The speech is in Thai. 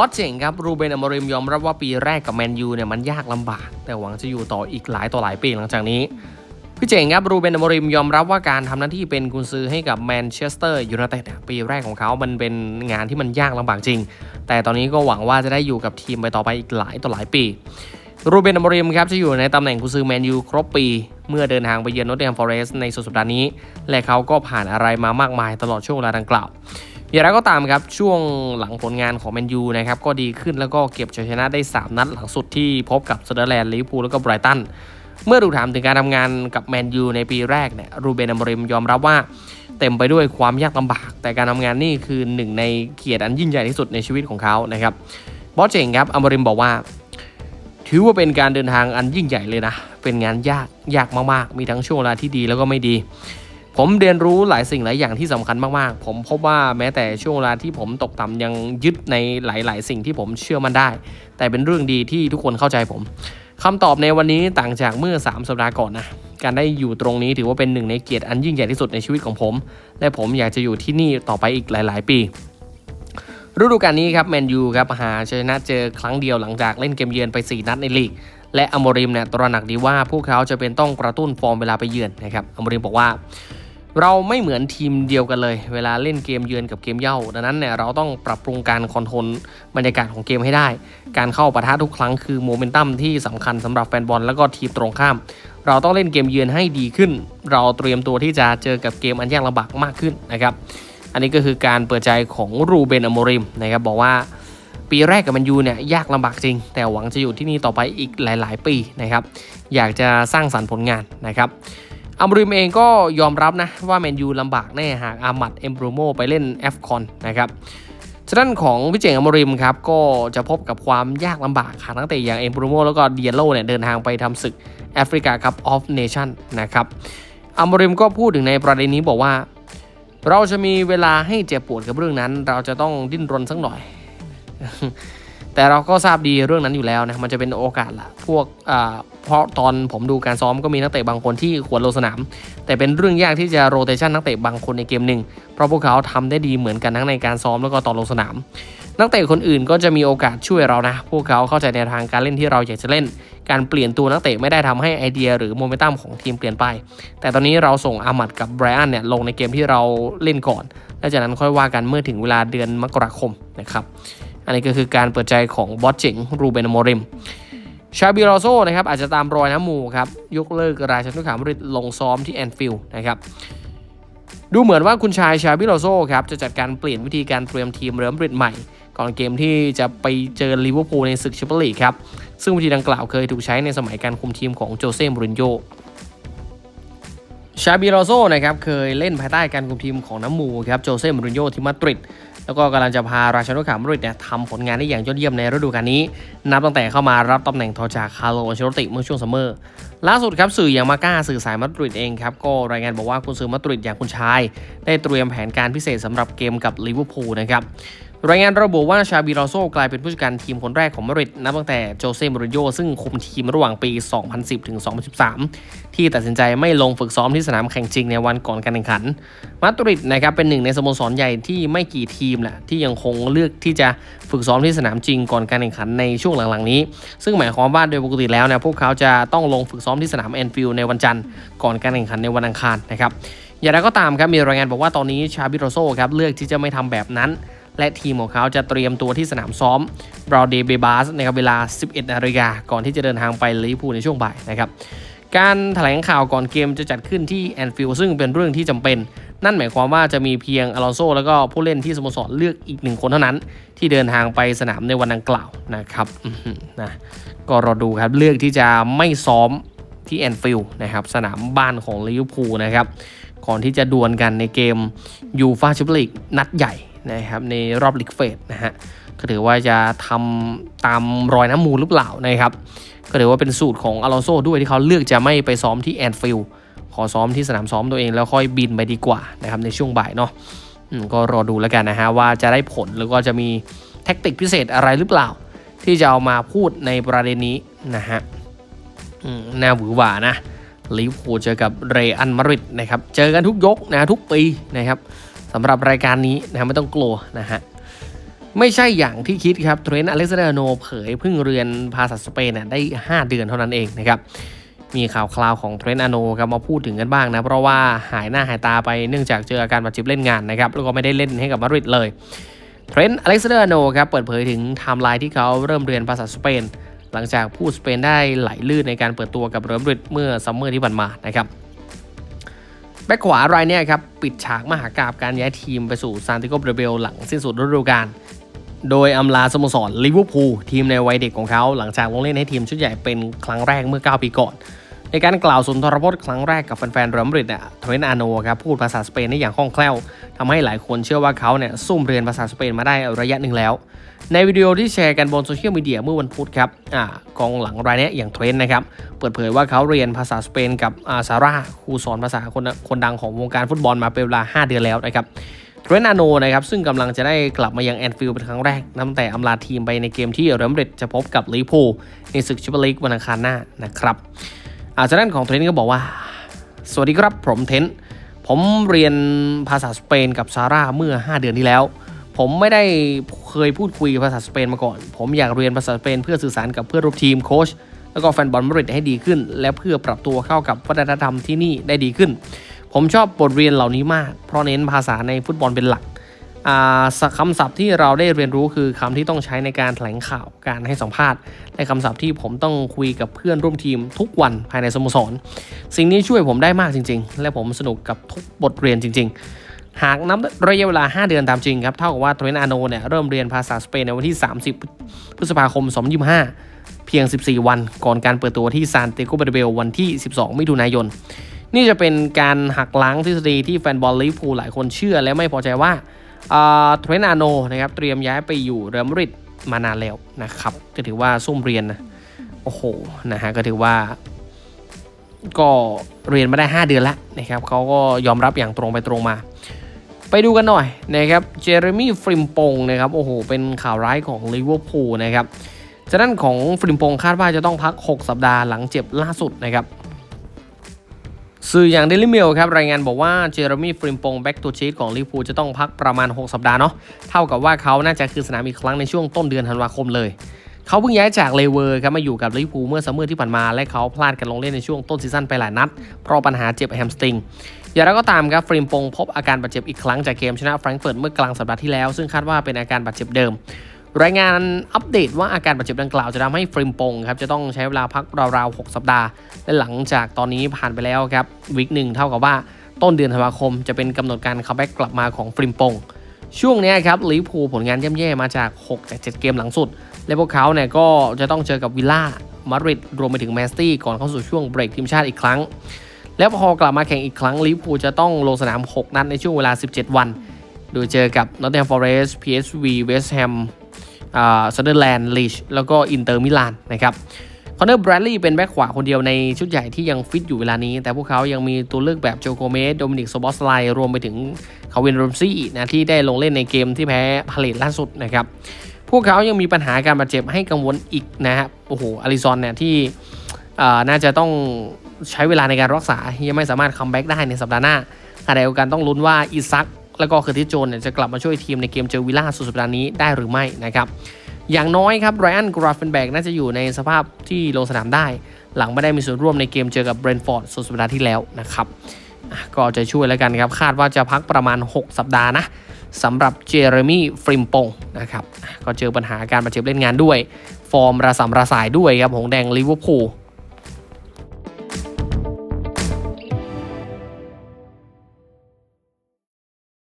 อสเจ๋งครับรูเบนอมริมยอมรับว่าปีแรกกับแมนยูเนี่ยมันยากลำบาก แต่หวังจะอยู่ต่ออีกหลายต่อหลายปีหลังจากนี้พี่เจ๋งครับรูเบนอมริมยอมรับว่าการทำหน้าที่เป็นกุนซือให้กับแมนเชสเตอร์ยูไนเต็ดปีแรกของเขา มันเป็นงานที่มันยากลำบากจริง แต่ตอนนี้ก็หวังว่าจะได้อยู่กับทีมไปต่อไปอีกหลายต่อหลายปีรูเบนอมริมครับจะอยู่ในตำแหน่งกุนซือแมนยูครบปี เมื่อเดินทางไปเยือนนอตเทมฟอเรสต์ในสุดสัปดาห์นี้ และเขาก็ผ่านอะไรมามากมายตลอดช่วงเวลาดังกล่าว อย่างไรก็ตามครับ ช่วงหลังผลงานของแมนยูนะครับก็ดีขึ้นแล้วก็เก็บชัยชนะได้ 3 นัดหลังสุดที่พบกับเซเดอร์แลนด์ลิเวอร์พูลแล้วก็ไบรตันเมื่อถูกถามถึงการทำงานกับแมนยูในปีแรกเนี่ยรูเบนอมริมยอมรับว่าเต็มไปด้วยความยากลำบาก แต่การทำงานนี่คือหนึ่งในเกียรติอันยิ่งใหญ่ที่สุดในชีวิตของเขานะครับบอสเจงครับอมริมบอกว่า ถือว่าเป็นการเดินทางอันยิ่งใหญ่เลยนะ เป็นงานยากยากมากๆ มีทั้งช่วงเวลาที่ดีแล้วก็ไม่ดี ผมเรียนรู้หลายสิ่งหลายอย่างที่สำคัญมากๆ ผมพบว่าแม้แต่ช่วงเวลาที่ผมตกต่ำยังยึดในหลาย ๆ สิ่งที่ผมเชื่อมันได้ แต่เป็นเรื่องดีที่ทุกคนเข้าใจผมคำตอบในวันนี้ต่างจากเมื่อ 3 สัปดาห์ก่อนนะ การได้อยู่ตรงนี้ถือว่าเป็นหนึ่งในเกียรติอันยิ่งใหญ่ที่สุดในชีวิตของผม และผมอยากจะอยู่ที่นี่ต่อไปอีกหลาย ๆ ปีฤดูกาลนี้ครับแมนยูครับหาชนะเจอครั้งเดียวหลังจากเล่นเกมเยือนไป 4 นัดในลีก และอโมริมเนี่ยตระหนักดีว่าพวกเขาจะเป็นต้องกระตุ้นฟอร์มเวลาไปเยือนนะครับอโมริมบอกว่า เราไม่เหมือนทีมเดียวกันเลย เวลาเล่นเกมเยือนกับเกมเย่า ดังนั้นเนี่ยเราต้องปรับปรุงการคอนโทรลบรรยากาศของเกมให้ได้ การเข้าปะทะทุกครั้งคือโมเมนตัมที่สำคัญสำหรับแฟนบอลแล้วก็ทีมตรงข้าม เราต้องเล่นเกมเยือนให้ดีขึ้น เราเตรียมตัวที่จะเจอกับเกมอันยากลำบากมากขึ้นนะครับ อันนี้ก็คือการเปิดใจของรูเบนอโมริมนะครับบอกว่าปีแรกกับมันยูเนี่ยยากลำบากจริง แต่หวังจะอยู่ที่นี่ต่อไปอีกหลาย ๆ ปีนะครับ อยากจะสร้างสรรค์ผลงานนะครับ อัมริมเองก็ยอมรับนะว่าแมนยูลำบากแน่หากอามัดเอมบรูโมไปเล่น f อ o n นนะครับฉะนั้นของพี่เจ๋งอัมริมครับก็จะพบกับความยากลำบากหากนักเตะอย่างเอมบรูโมแล้วก็เดียโลเนี่ยเดินทางไปทำศึกแอฟริกาคัพออฟเนชั่นนะครับอัมริมก็พูดถึงในประเด็นนี้บอกว่า เราจะมีเวลาให้เจ็บปวดกับเรื่องนั้น เราจะต้องดิ้นรนสักหน่อย แต่เราก็ทราบดีเรื่องนั้นอยู่แล้วนะมันจะเป็นโอกาสละพวกเพราะตอนผมดูการซ้อมก็มีนักเตะบางคนที่ควรลงสนาม แต่เป็นเรื่องยากที่จะโรเตชันนักเตะบางคนในเกมหนึ่งเพราะพวกเขาทำได้ดีเหมือนกันทั้งในการซ้อมแล้วก็ตอนลงสนาม นักเตะคนอื่นก็จะมีโอกาสช่วยเรานะ พวกเขาเข้าใจในทางการเล่นที่เราอยากจะเล่น การเปลี่ยนตัวนักเตะไม่ได้ทำให้ไอเดียหรือโมเมนตัมของทีมเปลี่ยนไป แต่ตอนนี้เราส่งอามัดกับไบรอันเนี่ยลงในเกมที่เราเล่นก่อน และจากนั้นค่อยว่ากันเมื่อถึงเวลาเดือนมกราคมนะครับ อันนี้ก็คือการเปิดใจของบอสเจ๋งรูเบนโมริมชาบิโรโซนะครับอาจจะตามรอยน้ำมูครับยกเลิกรายชันทุกขามริดลงซ้อมที่แอนฟิลด์นะครับดูเหมือนว่าคุณชายชาบิโรโซครับจะจัดการเปลี่ยนวิธีการเตรียมทีมเริ่มริดใหม่ ก่อนเกมที่จะไปเจอลิเวอร์พูลในศึกแชมเปี้ยนลีกครับซึ่งวิธีดังกล่าวเคยถูกใช้ในสมัยการคุมทีมของโจเซ่มูรินโญ่ชาบิโรโซนะครับเคยเล่นภายใต้การคุมทีมของน้ำมูครับโจเซ่มูรินโญ่ที่มาดริด แล้วก็กำลังจะพาราชานุขามริดเนี่ยทำผลงานได้อย่างยอดเยี่ยมในฤดูกาลนี้ นับตั้งแต่เข้ามารับตำแหน่งทอจากคาร์โลอันเชโรติเมื่อช่วงซัมเมอร์ล่าสุดครับสื่ออย่างมาก้าสื่อสายมาดริดเองครับก็รายงานบอกว่าคุณซื้อมาดริดอย่างคุณชาย ได้เตรียมแผนการพิเศษสำหรับเกมกับลิเวอร์พูลนะครับ รายงานระบุว่าชาบิโรโซกลายเป็นผู้จัดการทีมคนแรกของมาดริดนับตั้งแต่โจเซ่มูรินโญ่ซึ่งคุมทีมระหว่างปี 2010 ถึง 2013 ที่ตัดสินใจไม่ลงฝึกซ้อมที่สนามแข่งจริงในวันก่อนการแข่งขัน มาดริดนะครับเป็นหนึ่งในสโมสรใหญ่ที่ไม่กี่ทีมแหละที่ยังคงเลือกที่จะฝึกซ้อมที่สนามจริงก่อนการแข่งขันในช่วงหลังๆนี้ ซึ่งหมายความว่าโดยปกติแล้วนะพวกเขาจะต้องลงฝึกซ้อมที่สนามแอนฟิลด์ในวันจันทร์ก่อนการแข่งขันในวันอังคารนะครับอย่างไรก็ตามครับมีรายงานบอกว่าตอนนี้ชาบิโรโซครับเลือกที่จะไม่ทำแบบนั้น และทีมของเขาจะเตรียมตัวที่สนามซ้อมบราวเดเบบาสในเวลา 11นาฬิกาก่อนที่จะเดินทางไปลิเวอร์พูลในช่วงบ่ายนะครับการถแถลงข่าวก่อนเกมจะจัดขึ้นที่แอนฟิลด์ซึ่งเป็นเรื่องที่จำเป็น นั่นหมายความว่าจะมีเพียงอลอนโซแล้วก็ผู้เล่นที่สโมสรเลือกอีกหนึ่งคนเท่านั้น ที่เดินทางไปสนามในวันดังกล่าวนะครับนะก็รอดูครับเลือกที่จะไม่ซ้อมที่แอนฟิลด์นะครับสนามบ้านของลิเวอร์พูลนะครับก่อนที่จะดวลกันในเกมยูฟาแชมเปี้ยนลีกนัดใหญ่ นะครับในรอบลีกเฟสนะฮะก็ถือว่าจะทำตามรอยน้ำมูลหรือเปล่านะครับก็ถือว่าเป็นสูตรของอลอนโซด้วยที่เขาเลือกจะไม่ไปซ้อมที่แอนฟิลด์ขอซ้อมที่สนามซ้อมตัวเองแล้วค่อยบินไปดีกว่านะครับในช่วงบ่ายเนาะก็รอดูแล้วกันนะฮะว่าจะได้ผลหรือว่าจะมีแท็กติกพิเศษอะไรหรือเปล่า ที่จะเอามาพูดในประเด็นนี้นะฮะน่าหวือหวานะลิเวอร์พูลเจอกับเรอัลมาริดนะครับ เจอกันทุกยกนะทุกปีนะครับ สำหรับรายการนี้นะไม่ต้องกลัวนะฮะไม่ใช่อย่างที่คิดครับเทรนต์อเล็กซานเดอร์โนเผยเพิ่งเรียนภาษาสเปนน่ะได้ 5 เดือนเท่านั้นเองนะครับมีข่าวคราวของเทรนต์อโนครับมาพูดถึงกันบ้างนะ เพราะว่าหายหน้าหายตาไปเนื่องจากเจออาการบาดเจ็บเล่นงานนะครับแล้วก็ไม่ได้เล่นให้กับมาดริดเลยเทรนต์อเล็กซานเดอร์โนครับเปิดเผยถึงไทม์ไลน์ที่เขาเริ่มเรียนภาษาสเปน หลังจากพูดสเปนได้ไหลลื่นในการเปิดตัวกับเรอัลมาดริดเมื่อซัมเมอร์ที่ผ่านมานะครับ บ็คขวารายเนี้ครับปิดฉากมหากราบการย้ายทีมไปสู่ซานติโกเบรเบลหลังสิ้นสุดฤดูกาลโดยอำลาสโมสรลิเวอร์พูลทีมในวัยเด็กของเขา หลังจากลงเล่นให้ทีมชุดใหญ่เป็นครั้งแรกเมื่อ 9 ปีก่อน ในการกล่าวสุนทรพจน์ครั้งแรกกับแฟนๆเรอัลมาดริดเนี่ยเทรนอาโนครับพูดภาษาสเปนได้อย่างคล่องแคล่วทำให้หลายคนเชื่อว่าเขาเนี่ยซุ่มเรียนภาษาสเปนมาได้ระยะหนึ่งแล้ว ในวิดีโอที่แชร์กันบนโซเชียลมีเดียเมื่อวันพุธครับอกองหลังรายนี้อย่างเทรนนะครับเปิดเผยว่าเขาเรียนภาษาสเปนกับอาซาร่าครูสอนภาษาคนคนดังของวงการฟุตบอลมาเป็นเวลา 5 เดือนแล้วนะครับเทรนอาโนนะครับซึ่งกำลังจะได้กลับมายังแอนฟิลด์เป็นครั้งแรกนับแต่อำลาทีมไปในเกมที่เรอัลมาดริดจะพบกับลิเวอร์พูลในศึกแชมเปี้ยนลีกวันอังคารหน้านะครับ อาจากนั้นของเทนต์ก็บอกว่า สวัสดีครับผมเทนต์ผมเรียนภาษาสเปนกับซาร่าเมื่อ 5 เดือนที่แล้ว ผมไม่ได้เคยพูดคุยภาษาสเปนมาก่อน ผมอยากเรียนภาษาสเปนเพื่อสื่อสารกับเพื่อนร่วมทีมโค้ชแล้วก็แฟนบอลมาดริดให้ดีขึ้น และเพื่อปรับตัวเข้ากับวัฒนธรรมที่นี่ได้ดีขึ้น ผมชอบบทเรียนเหล่านี้มาก เพราะเน้นภาษาในฟุตบอลเป็นหลัก คำศัพท์ที่เราได้เรียนรู้คือคำที่ต้องใช้ในการแถลงข่าวการให้สัมภาษณ์ และคำศัพท์ที่ผมต้องคุยกับเพื่อนร่วมทีมทุกวันภายในสโมสร สิ่งนี้ช่วยผมได้มากจริง ๆ และผมสนุกกับทุกบทเรียนจริง ๆ หากนับระยะเวลา 5 เดือนตามจริงครับเท่ากับว่าเทรนต์อาโนเนี่ยเริ่มเรียนภาษาสเปนในวันที่ 30 พฤษภาคม 2025 เพียง 14 วัน ก่อนการเปิดตัวที่ซานเตโกเบเบลวันที่ 12 มิถุนายน นี่จะเป็นการหักล้างทฤษฎีที่แฟนบอลลิเวอร์พูลหลายคนเชื่อและไม่พอใจว่า เทรนอาโนนะครับเตรียมย้ายไปอยู่เรอัลมาดริดมานานแล้วนะครับก็ถือว่าซุ่มเรียนนะโอ้โหนะฮะก็ถือว่า ก็เรียนมาได้ 5 เดือนแล้วนะครับเขาก็ยอมรับอย่างตรงไปตรงมา ไปดูกันหน่อยนะครับเจเรมี่ฟริมปงนะครับโอ้โหเป็นข่าวร้ายของลิเวอร์พูลนะครับจากนั้นของฟริมปงคาดว่าจะต้องพัก 6 สัปดาห์หลังเจ็บล่าสุดนะครับ สื่ออย่างเดลิเมลครับรายงานบอกว่าเจเรมี่ฟริมปงแบ็กตัวชีตของลิเวอร์พูจะต้องพักประมาณ 6 สัปดาห์เนาะเท่ากับว่าเขาน่าจะคืนสนามอีกครั้งในช่วงต้นเดือนธันวาคมเลย เขาเพิ่งย้ายจากเลเวอร์ครับมาอยู่กับลิเวอร์พูเมื่อซัมเมอร์ที่ผ่านมาและเขาพลาดการลงเล่นในช่วงต้นซีซั่นไปหลายนัด เพราะปัญหาเจ็บแฮมสตริงอย่างไรก็ตามครับฟริมปงพบอาการบาดเจ็บอีกครั้งจากเกมชนะแฟรงก์เฟิร์ตเมื่อกลางสัปดาห์ที่แล้ว ซึ่งคาดว่าเป็นอาการบาดเจ็บเดิม รายงานอัปเดตว่าอาการบาดเจ็บดังกล่าวจะทำให้ฟริมปงครับจะต้องใช้เวลาพักราวๆ 6 สัปดาห์ และหลังจากตอนนี้ผ่านไปแล้วครับวีคหนึ่งเท่ากับว่าต้นเดือนธันวาคมจะเป็นกำหนดการคัมแบ็กกลับมาของฟริมปงช่วงนี้ครับลิเวอร์พูลผลงานย่ำแย่มาจาก 6 จาก 7 เกมหลังสุด และพวกเขาเนี่ยก็จะต้องเจอกับวิลล่ามาดริดรวมไปถึงแมนสตี้ก่อนเข้าสู่ช่วงเบรกทีมชาติอีกครั้ง แล้วพอกลับมาแข่งอีกครั้งลิเวอร์พูลจะต้องลงสนาม 6 นัดในช่วงเวลา 17 วัน โดยเจอกับนอตแ h มฟอเรสต์ PSV เวสต์แฮม ซันเดอร์แลนด์ลีชแล้วก็อินเตอร์มิลานนะครับคอนเนอร์แบรดลีย์เป็นแบ็คขวาคนเดียวในชุดใหญ่ที่ยังฟิตอยู่เวลานี้ แต่พวกเขายังมีตัวเลือกแบบโจโกเมสโดมินิกโซบอสไลรวมไปถึงคาวินโรมซี่นะที่ได้ลงเล่นในเกมที่แพ้พาเลตล่าสุดนะครับพวกเขายังมีปัญหาการบาดเจ็บให้กังวลอีกนะครับโอ้โหอลิซอนเนี่ยที่อ่าน่าจะต้องใช้เวลาในการรักษายังไม่สามารถคัมแบ็กได้ในสัปดาห์หน้าขณะเดียวกันต้องลุ้นว่าอิซัก แล้วก็เคอร์ติสโจนเนี่ยจะกลับมาช่วยทีมในเกมเจอวิลล่าสุดสัปดาห์นี้ได้หรือไม่นะครับอย่างน้อยครับไรอันกราฟเฟนแบกน่าจะอยู่ในสภาพที่ลงสนามได้ หลังไม่ได้มีส่วนร่วมในเกมเจอกับเบรนฟอร์ดสุดสัปดาห์ที่แล้วนะครับก็จะช่วยแล้วกันครับคาดว่าจะพักประมาณ 6 สัปดาห์นะสำหรับเจเรมี่ฟริมปงนะครับก็เจอปัญหาการบาดเจ็บเล่นงานด้วย ฟอร์มระสำระสายด้วยครับหงแดงลิเวอร์พูล